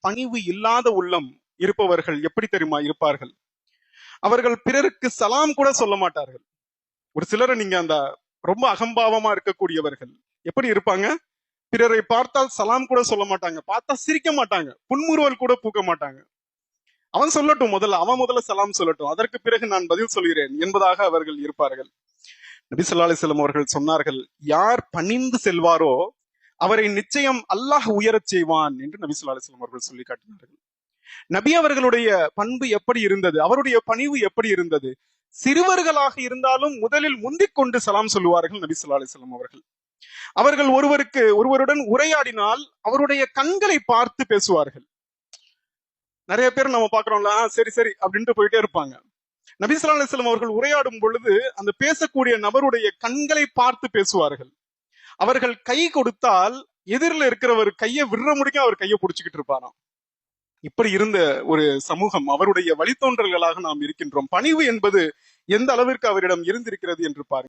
பணிவு இல்லாத உள்ளம் இருப்பவர்கள் எப்படி தெரியுமா இருப்பார்கள்? அவர்கள் பிறருக்கு சலாம் கூட சொல்ல மாட்டார்கள். ஒரு சிலரை நீங்க அந்த ரொம்ப அகம்பாவமா இருக்கக்கூடியவர்கள் எப்படி இருப்பாங்க? பிறரை பார்த்தால் சலாம் கூட சொல்ல மாட்டாங்க. பார்த்தா சிரிக்க மாட்டாங்க. புன்முறுவல் கூட பூக்க மாட்டாங்க. அவன் சொல்லட்டும் முதல்ல அவன் முதல்ல சலாம் சொல்லட்டும். அதற்கு பிறகு நான் பதில் சொல்கிறேன் என்பதாக அவர்கள் இருப்பார்கள். நபி ஸல்லல்லாஹு அவர்கள் சொன்னார்கள் யார் பணிந்து செல்வாரோ அவரை நிச்சயம் அல்லாஹ் உயரச் செய்வான் என்று நபி சொல்லா அலைஹி அவர்கள் சொல்லி காட்டினார்கள். நபி அவர்களுடைய பண்பு எப்படி இருந்தது? அவருடைய பணிவு எப்படி இருந்தது? சிறுவர்களாக இருந்தாலும் முதலில் முந்திக் கொண்டு சலாம் சொல்லுவார்கள் நபி சொல்லா அலைஹி அவர்கள். அவர்கள் ஒருவருக்கு ஒருவருடன் உரையாடினால் அவருடைய கண்களை பார்த்து பேசுவார்கள். நிறைய பேர் நம்ம பாக்குறோம்ல சரி சரி அப்படின்ட்டு போயிட்டே இருப்பாங்க. நபி ஸல்லல்லாஹு அவர்கள் உரையாடும் பொழுது அந்த பேசக்கூடிய நபருடைய கண்களை பார்த்து பேசுவார்கள். அவர்கள் கை கொடுத்தால் எதிரில் இருக்கிறவர் கையை விடுற முடிக்க அவர் கையை பிடிச்சுக்கிட்டு இருப்பாராம். இப்படி இருந்த ஒரு சமூகம் அவருடைய வழித்தோன்றல்களாக நாம் இருக்கின்றோம். பணிவு என்பது எந்த அளவிற்கு அவரிடம் இருந்திருக்கிறது என்று பாருங்கள்.